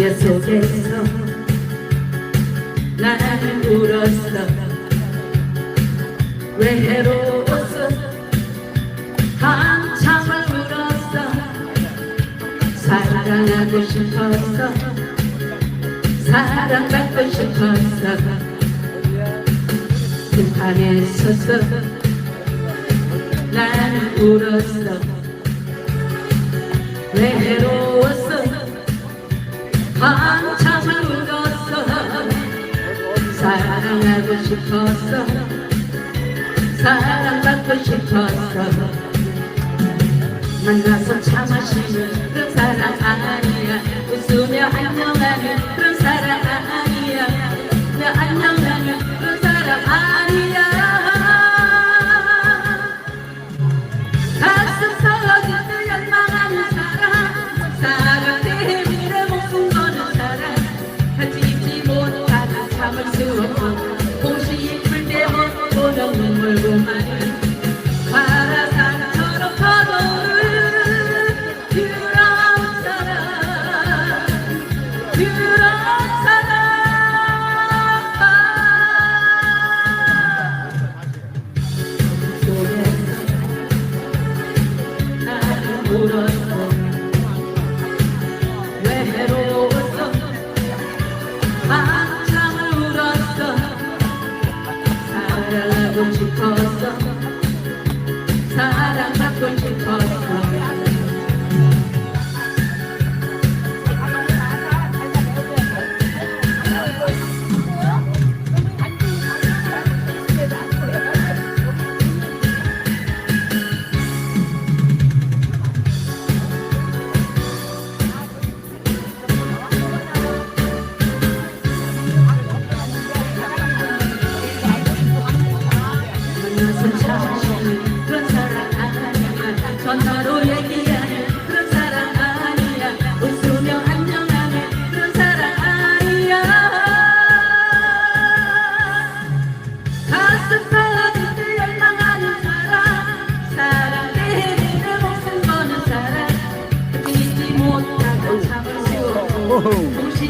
무대 속에서 나는 울었어. 외로웠어 한참을 울었어. 사랑하고 싶었어. 사랑받고 싶었어. 등판에 섰어. 나는 울었어. 외로웠어 한참을 울었어 사랑하고 싶었어 사랑받고 싶었어 만나서 참 아시 네. 수 없고 공시에 풀때면 조정 눈물고 말 Whoa!